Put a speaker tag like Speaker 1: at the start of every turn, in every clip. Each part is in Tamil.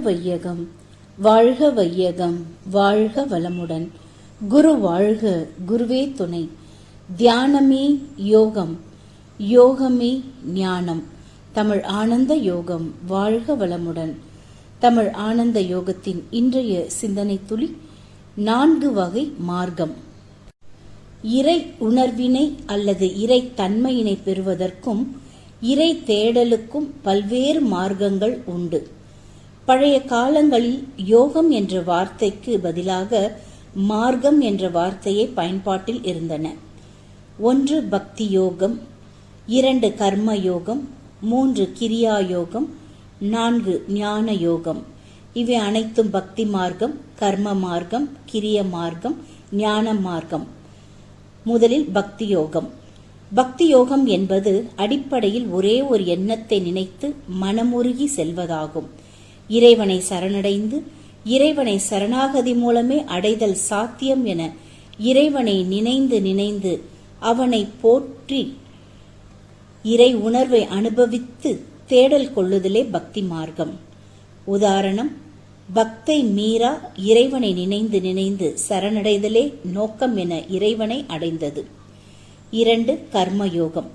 Speaker 1: வையகம் வாழ்க வையகம் வாழ்க வளமுடன். குரு வாழ்க குருவே துணை. தியானமே யோகம் யோகமே ஞானம். தமிழ் ஆனந்த யோகம் வாழ்க வளமுடன். தமிழ் ஆனந்த யோகத்தின் இன்றைய சிந்தனை துளி நான்கு வகை மார்க்கம். இறை உணர்வினை அல்லது இறை தன்மையினை பெறுவதற்கும் இறை தேடலுக்கும் பல்வேறு மார்க்கங்கள் உண்டு. பழைய காலங்களில் யோகம் என்ற வார்த்தைக்கு பதிலாக மார்க்கம் என்ற வார்த்தையே பயன்பாட்டில் இருந்தன. ஒன்று பக்தி யோகம் இரண்டு கர்ம யோகம் மூன்று கிரியா யோகம் நான்கு ஞான யோகம். இவை அனைத்தும் பக்தி மார்க்கம் கர்ம மார்க்கம் கிரிய மார்க்கம் ஞான மார்க்கம். முதலில் பக்தி யோகம். பக்தி யோகம் என்பது அடிப்படையில் ஒரே ஒரு எண்ணத்தை நினைத்து மனமுருகி செல்வதாகும். இறைவனை சரணடைந்து இறைவனை சரணாகதி மூலமே அடைதல் சாத்தியம் என இறைவனை நினைந்து நினைந்து அவனை போற்றி இறை உணர்வை அனுபவித்து தேடல் கொள்ளுதலே பக்தி மார்க்கம். உதாரணம் பக்தை மீறா இறைவனை நினைந்து நினைந்து சரணடைதலே நோக்கம் என இறைவனை அடைந்தது. இரண்டு கர்மயோகம்.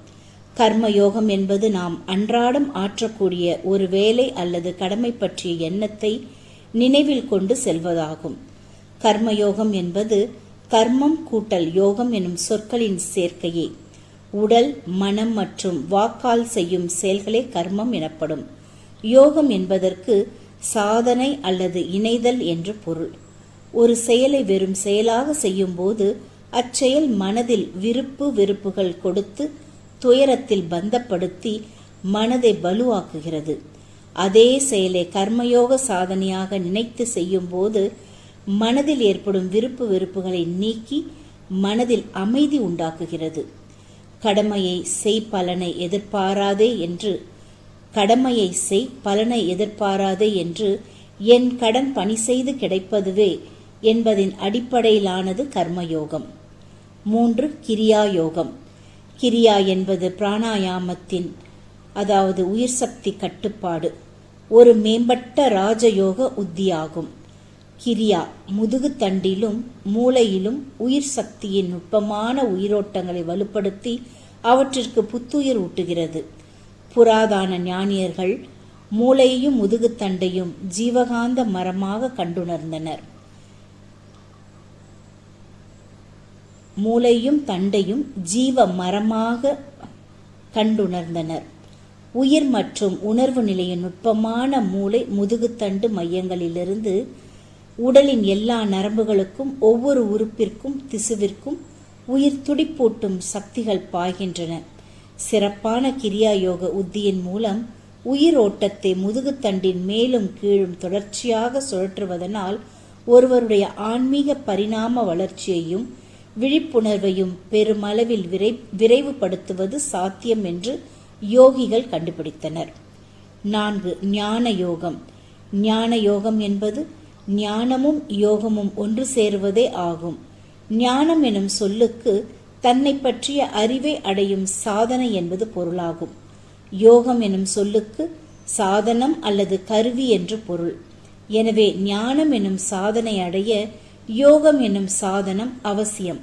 Speaker 1: கர்மயோகம் என்பது நாம் அன்றாடம் ஆற்றக்கூடிய ஒரு வேலை அல்லது கடமை பற்றிய எண்ணத்தை நினைவில் கொண்டு செல்வதாகும். கர்மயோகம் என்பது கர்மம் கூட்டல் யோகம் எனும் சொற்களின் சேர்க்கையே. உடல் மனம் மற்றும் வாக்கால் செய்யும் செயல்களே கர்மம் எனப்படும். யோகம் என்பதற்கு சாதனை அல்லது இணைதல் என்று பொருள். ஒரு செயலை வெறும் செயலாக செய்யும்போது அச்செயல் மனதில் விருப்பு வெறுப்புகள் கொடுத்து துயரத்தில் பந்தப்படுத்தி மனதை வலுவாக்குகிறது. அதே செயலை கர்மயோக சாதனையாக நினைத்து செய்யும்போது மனதில் ஏற்படும் விருப்பு வெறுப்புகளை நீக்கி மனதில் அமைதி உண்டாக்குகிறது. கடமையை செய் பலனை எதிர்பாராதே என்று கடமையை செய் பலனை எதிர்பாராதே என்று என் கடன் பணி செய்து கிடைப்பதுவே என்பதின் அடிப்படையிலானது கர்மயோகம். மூன்று கிரியா யோகம் கிரியா என்பது பிராணாயாமத்தின் அதாவது உயிர் சக்தி கட்டுப்பாடு ஒரு மேம்பட்ட ராஜயோக உத்தியாகும். கிரியா முதுகு தண்டிலும் மூளையிலும் உயிர் சக்தியின் நுட்பமான உயிரோட்டங்களை வலுப்படுத்தி அவற்றிற்கு புத்துயிர் ஊட்டுகிறது. புராதான ஞானியர்கள் மூளையையும் முதுகுத்தண்டையும் ஜீவகாந்த மரமாக கண்டுணர்ந்தனர். மூளையும் தண்டையும் ஜீவ மரமாக கண்டுணர்ந்தனர். உயிர் மற்றும் உணர்வு நிலையின் நுட்பமான மூளை முதுகுத்தண்டு மையங்களிலிருந்து உடலின் எல்லா நரம்புகளுக்கும் ஒவ்வொரு உறுப்பிற்கும் திசுவிற்கும் உயிர் துடிப்பூட்டும் சக்திகள் பாய்கின்றன. சிறப்பான கிரியா யோக உத்தியின் மூலம் உயிர் ஓட்டத்தை முதுகுத்தண்டின் மேலும் கீழும் தொடர்ச்சியாக சுழற்றுவதனால் ஒருவருடைய ஆன்மீக பரிணாம வளர்ச்சியையும் விழிப்புணர்வையும் பெருமளவில் விரை விரைவுபடுத்துவது சாத்தியம் என்று யோகிகள் கண்டுபிடித்தனர். நான்கு ஞான யோகம். ஞான யோகம் என்பது ஞானமும் யோகமும் ஒன்று சேருவதே ஆகும். ஞானம் எனும் சொல்லுக்கு தன்னை பற்றிய அறிவை அடையும் சாதனை என்பது பொருளாகும். யோகம் எனும் சொல்லுக்கு சாதனம் அல்லது கருவி என்று பொருள். எனவே ஞானம் எனும் சாதனை அடைய யோகம் எனும் சாதனம் அவசியம்.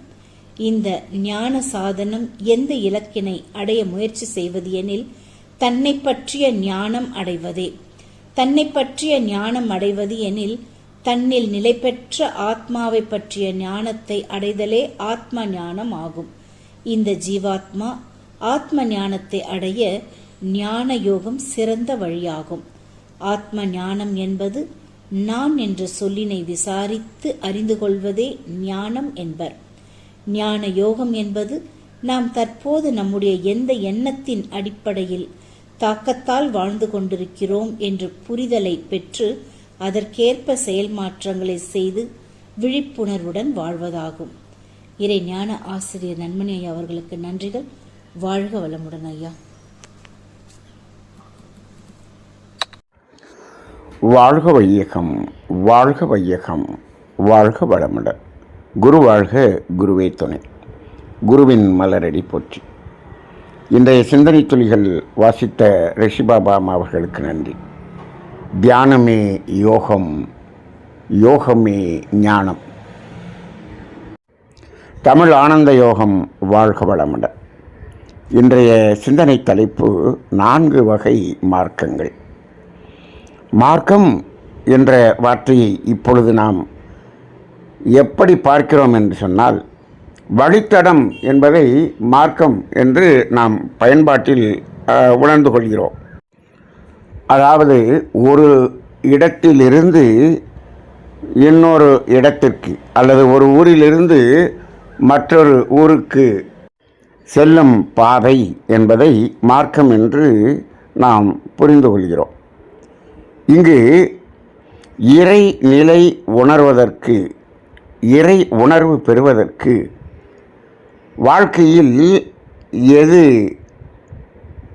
Speaker 1: இந்த ஞான சாதனம் எந்த இலக்கினை அடைய முயற்சி செய்வது எனில் தன்னை பற்றிய ஞானம் அடைவதே. தன்னை பற்றிய ஞானம் அடைவது எனில் தன்னில் நிலை பெற்ற ஆத்மாவை பற்றிய ஞானத்தை அடைதலே ஆத்ம ஞானம் ஆகும். இந்த ஜீவாத்மா ஆத்ம ஞானத்தை அடைய ஞான யோகம் சிறந்த வழியாகும். ஆத்ம ஞானம் என்பது நான் என்ற சொல்லினை விசாரித்து அறிந்து கொள்வதே ஞானம் என்பர். ஞான யோகம் என்பது நாம் தற்போது நம்முடைய எந்த எண்ணத்தின் அடிப்படையில் தாக்கத்தால் வாழ்ந்து கொண்டிருக்கிறோம் என்று புரிதலை பெற்று அதற்கேற்ப செயல் மாற்றங்களை செய்து விழிப்புணர்வுடன் வாழ்வதாகும். இறை ஞான ஆசிரியர் நன்மணி ஐயா அவர்களுக்கு நன்றிகள். வாழ்க வளமுடன் ஐயா.
Speaker 2: வாழ்க வையகம் வாழ்க வையகம் வாழ்க வளமுடன். குரு வாழ்க குருவே துணை. குருவின் மலரடி போற்றி. இன்றைய சிந்தனை துளிகள் வாசித்த ரிஷிபாபாம் அவர்களுக்கு நன்றி. தியானமே யோகம் யோகமே ஞானம். தமிழ் ஆனந்த யோகம் வாழ்க வளமுடன் இன்றைய சிந்தனை தலைப்பு நான்கு வகை மார்க்கங்கள். மார்க்கம் என்ற வார்த்தையை இப்பொழுது நாம் எப்படி பார்க்கிறோம் என்று சொன்னால் வழித்தடம் என்பதை மார்க்கம் என்று நாம் பயன்பாட்டில் உணர்ந்து கொள்கிறோம். அதாவது ஒரு இடத்திலிருந்து இன்னொரு இடத்திற்கு அல்லது ஒரு ஊரிலிருந்து மற்றொரு ஊருக்கு செல்லும் பாதை என்பதை மார்க்கம் என்று நாம் புரிந்து கொள்கிறோம். இங்கு இறை நிலை உணர்வதற்கு இறை உணர்வு பெறுவதற்கு வாழ்க்கையில் எது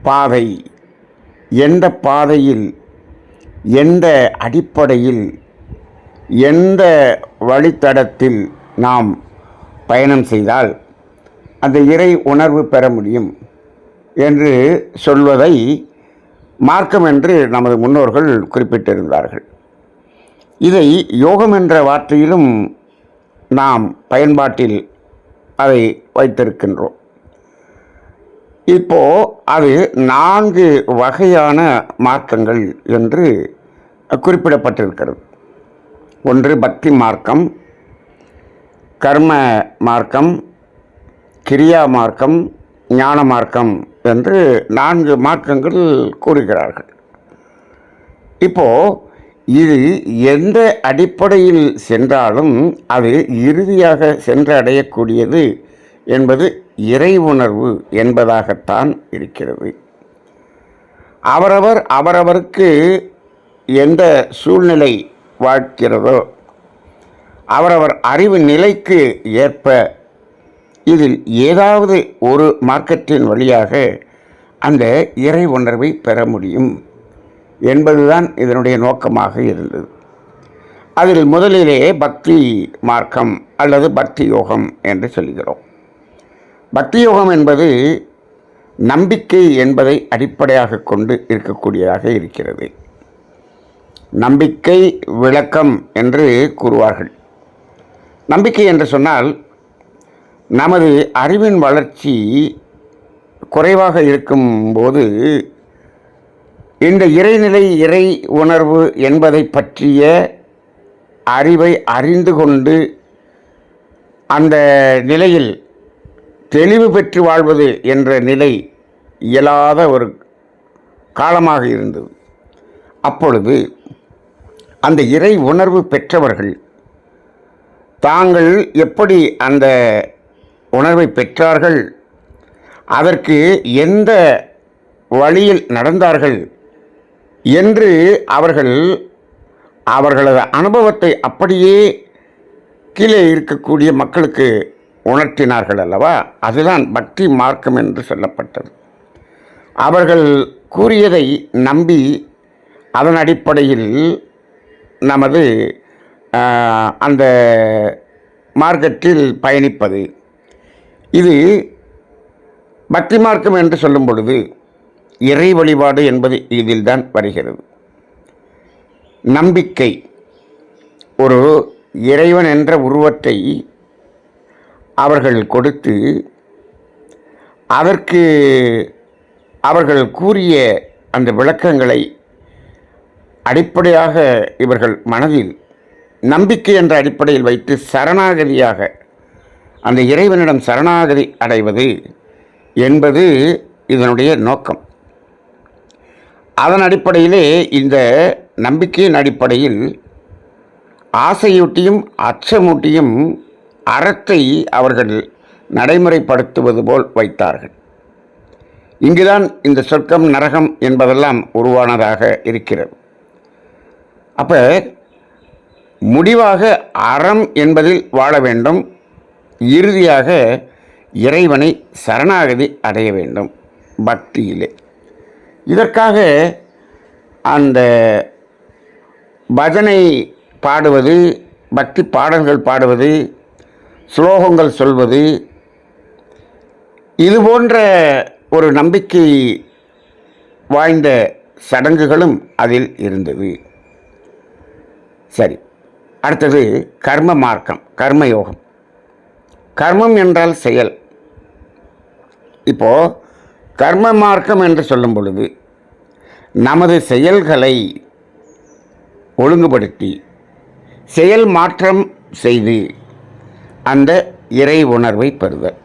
Speaker 2: பாதை? எந்த பாதையில்? எந்த அடிப்படையில்? எந்த வழித்தடத்தில் நாம் பயணம் செய்தால் அந்த இறை உணர்வு பெற முடியும் என்று சொல்வதை மார்க்கம் என்று நமது முன்னோர்கள் குறிப்பிட்டிருந்தார்கள். இதை யோகம் என்ற வார்த்தையிலும் நாம் பயன்பாட்டில் அதை வைத்திருக்கின்றோம். இப்போ அது நான்கு வகையான மார்க்கங்கள் என்று குறிப்பிடப்பட்டிருக்கிறது. ஒன்று பக்தி மார்க்கம் கர்ம மார்க்கம் கிரியா மார்க்கம் ஞான மார்க்கம் என்று நான்கு மார்க்கங்கள் கூறுகிறார்கள். இப்போ இது எந்த அடிப்படையில் சென்றாலும் அது இறுதியாக சென்றடையக்கூடியது என்பது இறை உணர்வு என்பதாகத்தான் இருக்கிறது. அவரவர் அவரவருக்கு எந்த சூழ்நிலை வாழ்க்கிறதோ அவரவர் அறிவு நிலைக்கு ஏற்ப இதில் ஏதாவது ஒரு மார்க்கத்தின் வழியாக அந்த இறை உணர்வை பெற முடியும். என்பதுதான் இதனுடைய நோக்கமாக இருந்தது. அதில் முதலிலே பக்தி மார்க்கம் அல்லது பக்தி யோகம் என்று சொல்கிறோம். பக்தி யோகம் என்பது நம்பிக்கை என்பதை அடிப்படையாக கொண்டு இருக்கக்கூடியதாக இருக்கிறது. நம்பிக்கை விளக்கம் என்று கூறுவார்கள். நம்பிக்கை என்று சொன்னால் நமது அறிவின் வளர்ச்சி குறைவாக இருக்கும்போது இந்த இறைநிலை இறை உணர்வு என்பதை பற்றிய அறிவை அறிந்து கொண்டு அந்த நிலையில் தெளிவு பெற்று வாழ்வது என்ற நிலை இயலாத ஒரு காலமாக இருந்தது. அப்பொழுது அந்த இறை உணர்வு பெற்றவர்கள் தாங்கள் எப்படி அந்த உணர்வை பெற்றார்கள் அதற்கு எந்த வழியில் நடந்தார்கள் என்று அவர்கள் அவர்களது அனுபவத்தை அப்படியே கீழே இருக்கக்கூடிய மக்களுக்கு உணர்த்தினார்கள் அல்லவா? அதுதான் பக்தி மார்க்கம் என்று சொல்லப்பட்டது. அவர்கள் கூறியதை நம்பி அதன் அடிப்படையில் நமது அந்த மார்க்கத்தில் பயணிப்பது. இது பக்தி மார்க்கம் என்று சொல்லும் பொழுது இறை வழிபாடு என்பது இதில்தான் வருகிறது. நம்பிக்கை. ஒரு இறைவன் என்ற உருவத்தை அவர்கள் கொடுத்து அதற்கு அவர்கள் கூறிய அந்த விளக்கங்களை அடிப்படையாக இவர்கள் மனதில் நம்பிக்கை என்ற அடிப்படையில் வைத்து சரணாகதியாக அந்த இறைவனிடம் சரணாகதி அடைவது என்பது இதனுடைய நோக்கம். அதன் அடிப்படையிலே இந்த நம்பிக்கையின் அடிப்படையில் ஆசையூட்டியும் அச்சமூட்டியும் அறத்தை அவர்கள் நடைமுறைப்படுத்துவது போல் வைத்தார்கள். இங்குதான் இந்த சொர்க்கம் நரகம் என்பதெல்லாம் உருவானதாக இருக்கிறது. அப்போ முடிவாக அறம் என்பதில் வாழ வேண்டும். இறுதியாக இறைவனை சரணாகதி அடைய வேண்டும். பக்தியிலே. இதற்காக அந்த பஜனை பாடுவது பக்தி பாடல்கள் பாடுவது ஸ்லோகங்கள் சொல்வது இது போன்ற ஒரு நம்பிக்கை வாய்ந்த சடங்குகளும் அதில் இருந்தது. சரி அடுத்தது கர்ம மார்க்கம் கர்மயோகம் கர்மம் என்றால் செயல். இப்போது கர்ம மார்க்கம் என்று சொல்லும் பொழுது நமது செயல்களை ஒழுங்குபடுத்தி செயல் மாற்றம் செய்து அந்த இறை உணர்வை பெறுதல்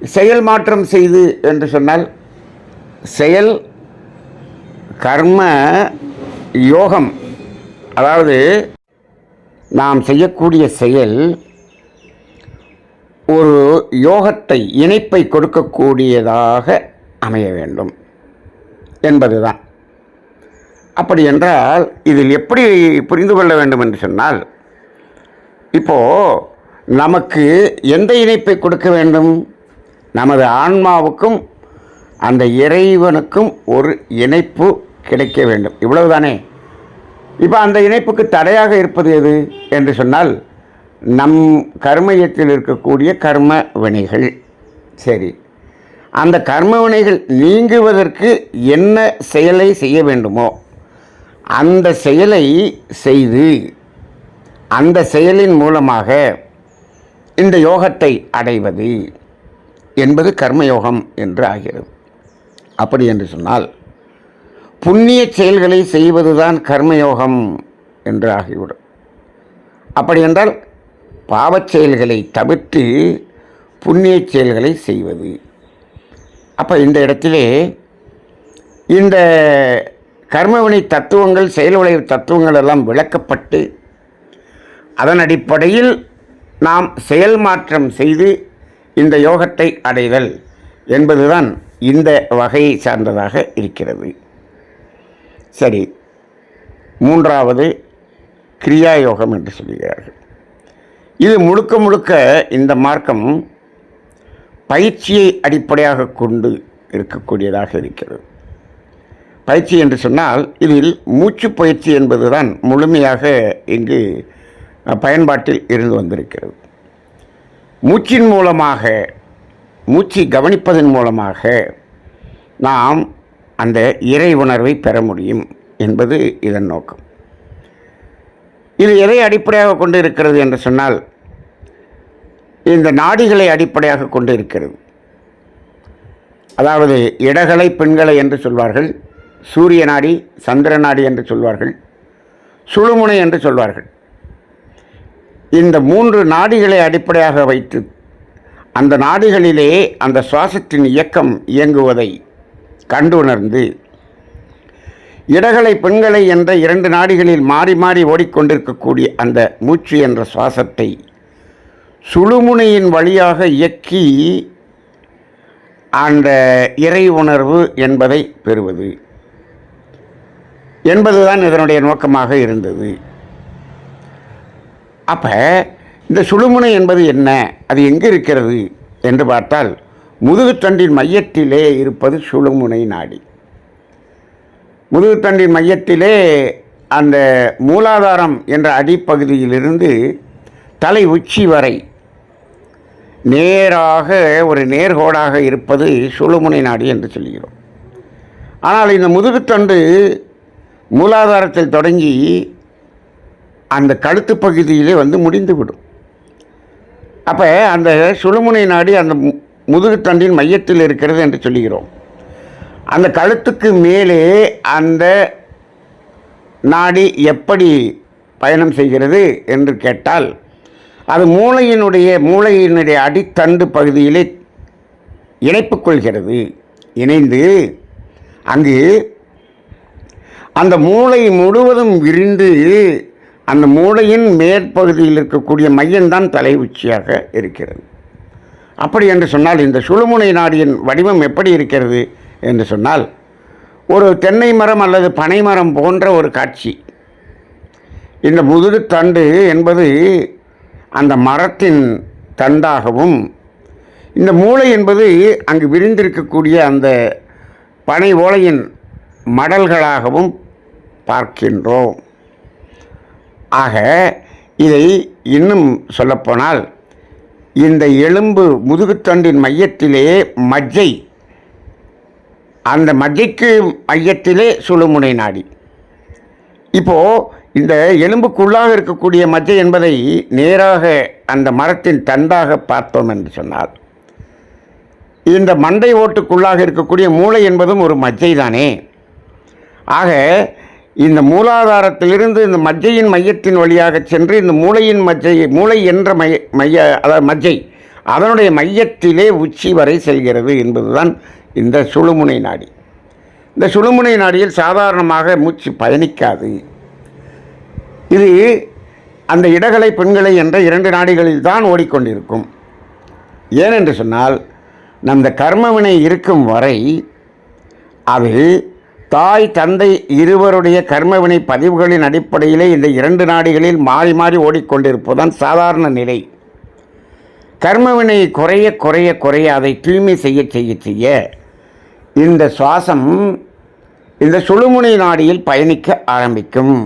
Speaker 2: செயல் மாற்றம் செய்து என்று சொன்னால் செயல் கர்ம யோகம் அதாவது நாம் செய்யக்கூடிய செயல் ஒரு யோகத்தை இணைப்பை கொடுக்கக்கூடியதாக அமைய வேண்டும். என்பதுதான். அப்படி என்றால் இதில் எப்படி புரிந்து கொள்ள வேண்டும் என்று சொன்னால் இப்போது நமக்கு எந்த இணைப்பை கொடுக்க வேண்டும்? நமது ஆன்மாவுக்கும் அந்த இறைவனுக்கும் ஒரு இணைப்பு கிடைக்க வேண்டும். இவ்வளவுதானே? இப்போ அந்த இணைப்புக்கு தடையாக இருப்பது எது என்று சொன்னால் நம் கர்மயத்தில் இருக்கக்கூடிய கர்ம வினைகள். சரி. அந்த கர்மவினைகள் நீங்குவதற்கு என்ன செயலை செய்ய வேண்டுமோ அந்த செயலை செய்து அந்த செயலின் மூலமாக இந்த யோகத்தை அடைவது என்பது கர்மயோகம் என்று ஆகிறது. அப்படி என்று சொன்னால் புண்ணிய செயல்களை செய்வதுதான் கர்மயோகம் என்று ஆகிவிடும். அப்படி என்றால் பாவச் செயல்களை தவிர்த்து புண்ணிய செயல்களை செய்வது. அப்போ இந்த இடத்திலே இந்த கர்மவினை தத்துவங்கள் செயல் விளைவு தத்துவங்கள் எல்லாம் விளக்கப்பட்டு அதன் அடிப்படையில் நாம் செயல் மாற்றம் செய்து இந்த யோகத்தை அடைதல் என்பதுதான் இந்த வகையை சார்ந்ததாக இருக்கிறது. சரி மூன்றாவது கிரியா யோகம் என்று சொல்கிறார்கள். இது முழுக்க முழுக்க இந்த மார்க்கம் பயிற்சியை அடிப்படையாக கொண்டு இருக்கக்கூடியதாக இருக்கிறது. பயிற்சி என்று சொன்னால் இதில் மூச்சு பயிற்சி என்பதுதான் முழுமையாக இங்கு பயன்பாட்டில் இருந்து வந்திருக்கிறது. மூச்சின் மூலமாக மூச்சை கவனிப்பதன் மூலமாக நாம் அந்த இறை உணர்வை பெற முடியும் என்பது இதன் நோக்கம். இது எதை அடிப்படையாக கொண்டு இருக்கிறது என்று சொன்னால் இந்த நாடிகளை அடிப்படையாக கொண்டு இருக்கிறது அதாவது இடகலை பெண்களை என்று சொல்வார்கள் சூரிய நாடி சந்திர நாடி என்று சொல்வார்கள் சுழுமுனை என்று சொல்வார்கள். இந்த மூன்று நாடிகளை அடிப்படையாக வைத்து அந்த நாடிகளிலே அந்த சுவாசத்தின் இயக்கம் இயங்குவதை கண்டுணர்ந்து இடகலை பெண்களை என்ற இரண்டு நாடிகளில் மாறி மாறி ஓடிக்கொண்டிருக்கக்கூடிய அந்த மூச்சு என்ற சுவாசத்தை சுழுமுனையின் வழியாக இயக்கி அந்த இறை உணர்வு என்பதை பெறுவது என்பதுதான் இதனுடைய நோக்கமாக இருந்தது. அப்போ இந்த சுழுமுனை என்பது என்ன? அது எங்கே இருக்கிறது? என்று பார்த்தால் முதுகுத்தண்டின் மையத்திலே இருப்பது சுழுமுனை நாடி. முதுகுத்தண்டின் மையத்திலே அந்த மூலாதாரம் என்ற அடிப்பகுதியிலிருந்து தலை உச்சி வரை நேராக ஒரு நேர்கோடாக இருப்பது சுழுமுனை நாடி என்று சொல்கிறோம். ஆனால் இந்த முதுகுத்தண்டு மூலாதாரத்தில் தொடங்கி அந்த கழுத்து பகுதியிலே வந்து முடிந்துவிடும் அப்போ அந்த சுழுமுனை நாடி அந்த மு- முதுகுத்தண்டின் மையத்தில் இருக்கிறது என்று சொல்கிறோம். அந்த கழுத்துக்கு மேலே அந்த நாடி எப்படி பயணம் செய்கிறது என்று கேட்டால் அது மூளையினுடைய மூளையினுடைய அடித்தண்டு பகுதியிலே இணைப்பு கொள்கிறது இணைந்து அங்கு அந்த மூளை முழுவதும் விரிந்து அந்த மூளையின் மேற்பகுதியில் இருக்கக்கூடிய மையம்தான் தலை உச்சியாக இருக்கிறது. அப்படி என்று சொன்னால் இந்த சுழுமுனை நாடியின் வடிவம் எப்படி இருக்கிறது என்று சொன்னால் ஒரு தென்னை மரம் அல்லது பனை மரம் போன்ற ஒரு காட்சி. இந்த முதுகு தண்டு என்பது அந்த மரத்தின் தண்டாகவும் இந்த மூளை என்பது அங்கு விரிந்திருக்கக்கூடிய அந்த பனை ஓலையின் மடல்களாகவும் பார்க்கின்றோம். ஆக இதை இன்னும் சொல்லப்போனால் இந்த எலும்பு முதுகுத்தண்டின் மையத்திலே மஜ்ஜை அந்த மஜ்ஜைக்கு மையத்திலே சுழுமுனை நாடி. இப்போது இந்த எலும்புக்குள்ளாக இருக்கக்கூடிய மஜ்ஜை என்பதை நேராக அந்த மரத்தின் தண்டாக பார்த்தோம் என்று சொன்னால் இந்த மண்டை ஓட்டுக்குள்ளாக இருக்கக்கூடிய மூளை என்பதும் ஒரு மஜ்ஜை தானே. ஆக இந்த மூலாதாரத்திலிருந்து இந்த மஜ்ஜையின் மையத்தின் வழியாக சென்று இந்த மூளையின் மஜ்ஜை மூளை என்ற மைய மைய அதாவது மஜ்ஜை அதனுடைய மையத்திலே உச்சி வரை செல்கிறது என்பதுதான் இந்த சுழுமுனை நாடி. இந்த சுழுமுனை நாடியில் சாதாரணமாக மூச்சு பயணிக்காது. இது அந்த இடகலை பெண்களை என்ற இரண்டு நாடிகளில் தான் ஓடிக்கொண்டிருக்கும். ஏனென்று சொன்னால் நம் கர்மவினை இருக்கும் வரை அது தாய் தந்தை இருவருடைய கர்மவினை பதிவுகளின் அடிப்படையிலே இந்த இரண்டு நாடிகளில் மாறி மாறி ஓடிக்கொண்டிருப்பதுதான் சாதாரண நிலை. கர்மவினை குறைய குறைய குறைய அதை தூய்மை செய்ய செய்ய செய்ய இந்த சுவாசம் இந்த சுழுமுனை நாடியில் பயணிக்க ஆரம்பிக்கும்.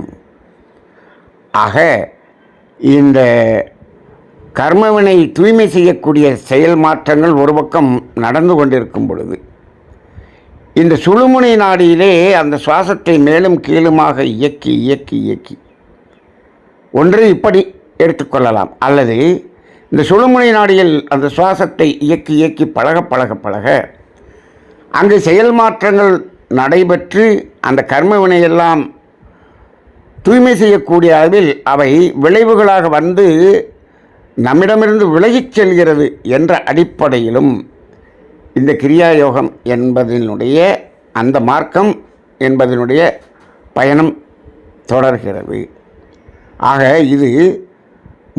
Speaker 2: ஆக இந்த கர்மவினை தூய்மை செய்யக்கூடிய செயல் மாற்றங்கள் ஒரு பக்கம் நடந்து கொண்டிருக்கும் பொழுது இந்த சுழுமுனை நாடியிலே அந்த சுவாசத்தை மேலும் கீழுமாக இயக்கி இயக்கி இயக்கி ஒன்று இப்படி எடுத்துக்கொள்ளலாம் அல்லது இந்த சுழுமுனை நாடியில் அந்த சுவாசத்தை இயக்கி இயக்கி பழக பழக பழக அங்கு செயல் மாற்றங்கள் நடைபெற்று அந்த கர்மவினையெல்லாம் தூய்மை செய்யக்கூடிய அளவில் அவை விளைவுகளாக வந்து நம்மிடமிருந்து விலகிச் செல்கிறது என்ற அடிப்படையிலும் இந்த கிரியா யோகம் என்பதனுடைய அந்த மார்க்கம் என்பதனுடைய பயணம் தொடர்கிறது. ஆக இது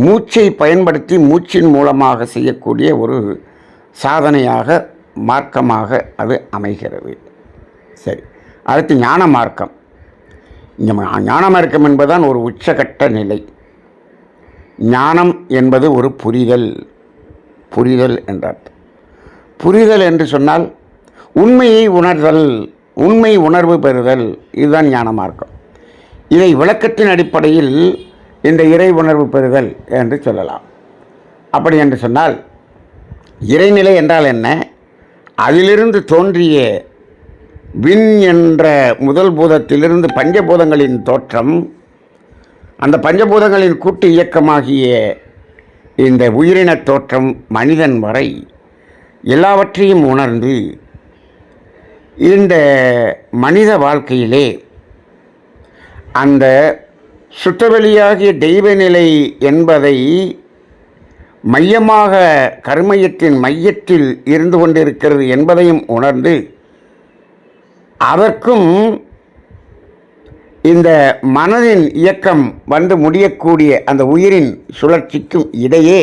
Speaker 2: மூச்சை பயன்படுத்தி மூச்சின் மூலமாக செய்யக்கூடிய ஒரு சாதனையாக மார்க்கமாக அது அமைகிறது. சரி அடுத்து ஞான மார்க்கம். நம்ம ஞான என்பதுதான் ஒரு உச்சகட்ட நிலை. ஞானம் என்பது ஒரு புரிதல். புரிதல் என்றார் புரிதல் என்று சொன்னால் உண்மையை உணர்தல் உண்மை உணர்வு பெறுதல். இதுதான் ஞான மார்க்கம். இதை விளக்கத்தின் அடிப்படையில் இந்த இறை உணர்வு பெறுதல் என்று சொல்லலாம். அப்படி என்று சொன்னால் இறைநிலை என்றால் என்ன? அதிலிருந்து தோன்றிய விண் என்ற முதல் பூதத்திலிருந்து பஞ்சபூதங்களின் தோற்றம் அந்த பஞ்சபூதங்களின் கூட்டு இயக்கமாகிய இந்த உயிரினத் தோற்றம் மனிதன் வரை எல்லாவற்றையும் உணர்ந்து இந்த மனித வாழ்க்கையிலே அந்த சுத்தவெளியாகிய தெய்வநிலை என்பதை மையமாக கருமையத்தின் மையத்தில் இருந்து கொண்டிருக்கிறது என்பதையும் உணர்ந்து அதற்கும் இந்த மனதின் இயக்கம் வந்து முடியக்கூடிய அந்த உயிரின் சுழற்சிக்கும் இடையே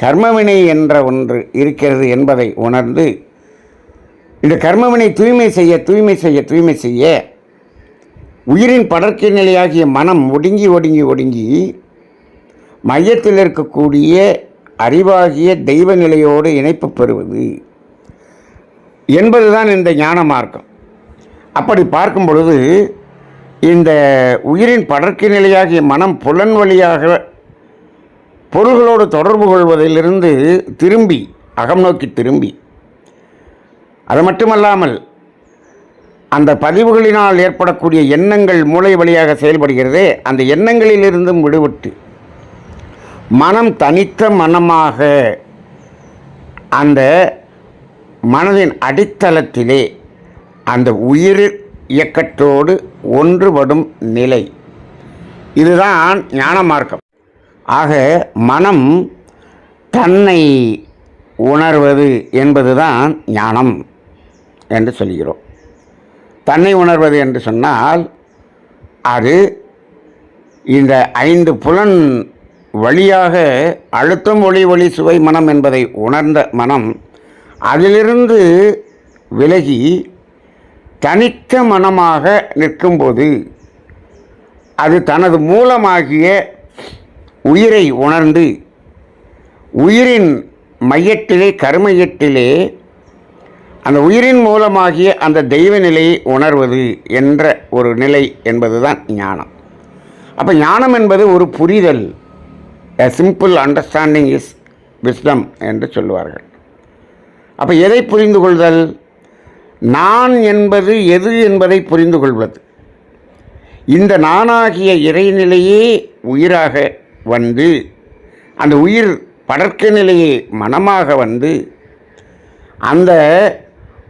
Speaker 2: கர்மவினை என்ற ஒன்று இருக்கிறது என்பதை உணர்ந்து இந்த கர்மவினை தூய்மை செய்ய தூய்மை செய்ய தூய்மை செய்ய உயிரின் படற்கை நிலையாகிய மனம் ஒடுங்கி ஒடுங்கி ஒடுங்கி மையத்தில் இருக்கக்கூடிய அறிவாகிய தெய்வ நிலையோடு இணைப்பு பெறுவது என்பதுதான் இந்த ஞான மார்க்கம். அப்படி பார்க்கும் பொழுது இந்த உயிரின் படர்க்கை நிலையாகிய மனம் புலன் வழியாக பொருள்களோடு தொடர்பு கொள்வதிலிருந்து திரும்பி அகம் நோக்கி திரும்பி. அது மட்டுமல்லாமல் அந்த பதிவுகளினால் ஏற்படக்கூடிய எண்ணங்கள் மூளை வழியாக செயல்படுகிறதே அந்த எண்ணங்களிலிருந்தும் விடுபட்டு மனம் தனித்த மனமாக அந்த மனதின் அடித்தளத்திலே அந்த உயிர் இயக்கத்தோடு ஒன்றுபடும் நிலை. இதுதான் ஞான மார்க்கம். ஆக மனம் தன்னை உணர்வது என்பதுதான் ஞானம் என்று சொல்கிறோம். தன்னை உணர்வது என்று சொன்னால் அது இந்த ஐந்து புலன் வழியாக அழுத்தம் ஒளி ஒளி சுவை மனம் என்பதை உணர்ந்த மனம் அதிலிருந்து விலகி தனித்த மனமாக நிற்கும்போது அது தனது மூலமாகிய உயிரை உணர்ந்து உயிரின் மையத்திலே கருமையத்திலே அந்த உயிரின் மூலமாகிய அந்த தெய்வ நிலையை உணர்வது என்ற ஒரு நிலை என்பதுதான் ஞானம். அப்போ ஞானம் என்பது ஒரு புரிதல். A simple understanding is wisdom என்று சொல்லுவார்கள். அப்போ எதை புரிந்து கொள்தல்? நான் என்பது எது என்பதை புரிந்து கொள்வது. இந்த நானாகிய இறைநிலையே உயிராக வந்து அந்த உயிர் படர்க்க நிலையே மனமாக வந்து அந்த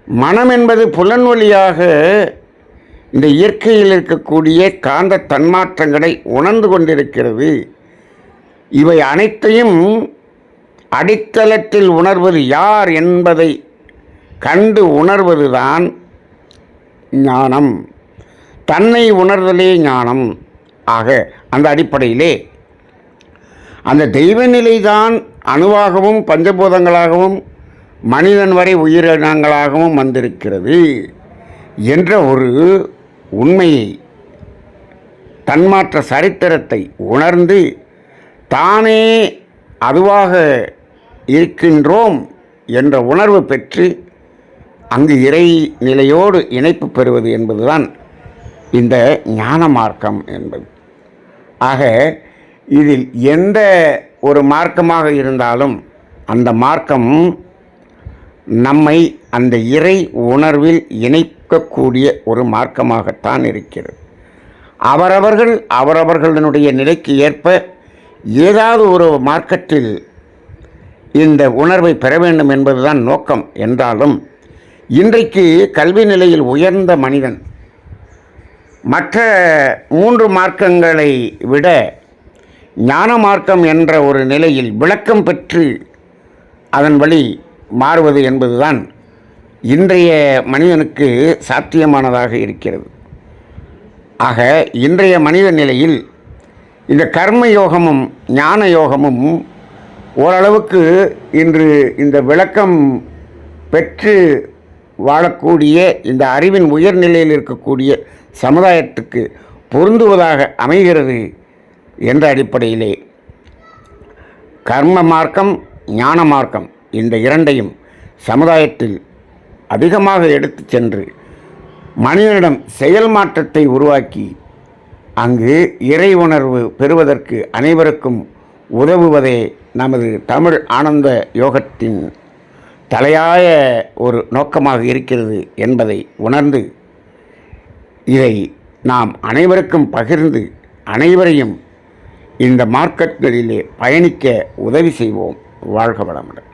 Speaker 2: மனம் என்பது புலன் வழியாக இந்த இயற்கையில் இருக்கக்கூடிய காந்த தன்மாற்றங்களை உணர்ந்து கொண்டிருக்கிறது. இவை அனைத்தையும் அடித்தளத்தில் உணர்வது யார் என்பதை கண்டு உணர்வதுதான் ஞானம். தன்னை உணர்தலே ஞானம். ஆக அந்த அடிப்படையிலே அந்த தெய்வ நிலைதான் அணுவாகவும் பஞ்சபூதங்களாகவும் மனிதன் வரை உயிரினங்களாகவும் வந்திருக்கிறது என்ற ஒரு உண்மையை தன்மாற்ற சரித்திரத்தை உணர்ந்து தானே அதுவாக இருக்கின்றோம் என்ற உணர்வு பெற்று அங்கு இறை நிலையோடு இணைப்பு பெறுவது என்பதுதான் இந்த ஞான மார்க்கம் என்பது. ஆக இதில் எந்த ஒரு மார்க்கமாக இருந்தாலும் அந்த மார்க்கம் நம்மை அந்த இறை உணர்வில் இணைக்கக்கூடிய ஒரு மார்க்கமாகத்தான் இருக்கிறது. அவரவர்கள் அவரவர்களுடைய நிலைக்கு ஏற்ப ஏதாவது ஒரு மார்க்கத்தில் இந்த உணர்வை பெற வேண்டும் என்பதுதான் நோக்கம். என்றாலும் இன்றைக்கு கல்வி நிலையில் உயர்ந்த மனிதன். மற்ற மூன்று மார்க்கங்களை விட ஞான மார்க்கம் என்ற ஒரு நிலையில் விளக்கம் பெற்று அதன் வழி மாறுவது என்பதுதான் இன்றைய மனிதனுக்கு சாத்தியமானதாக இருக்கிறது. ஆக இன்றைய மனித நிலையில் இந்த கர்ம யோகமும் ஞான யோகமும் ஓரளவுக்கு இன்று இந்த விளக்கம் பெற்று வாழக்கூடிய இந்த அறிவின் உயர்நிலையில் இருக்கக்கூடிய சமுதாயத்துக்கு பொருந்துவதாக அமைகிறது என்ற அடிப்படையிலே கர்ம மார்க்கம் ஞான மார்க்கம் இந்த இரண்டையும் சமுதாயத்தில் அதிகமாக எடுத்து சென்று மனிதனிடம் செயல் மாற்றத்தை உருவாக்கி அங்கு இறை உணர்வு பெறுவதற்கு அனைவருக்கும் உதவுவதே நமது தமிழ் ஆனந்த யோகத்தின் தலையாய ஒரு நோக்கமாக இருக்கிறது என்பதை உணர்ந்து இதை நாம் அனைவருக்கும் பகிர்ந்து அனைவரையும் இந்த மார்க்கெட்களிலே பயணிக்க உதவி செய்வோம். வாழ்க வளமுடன்.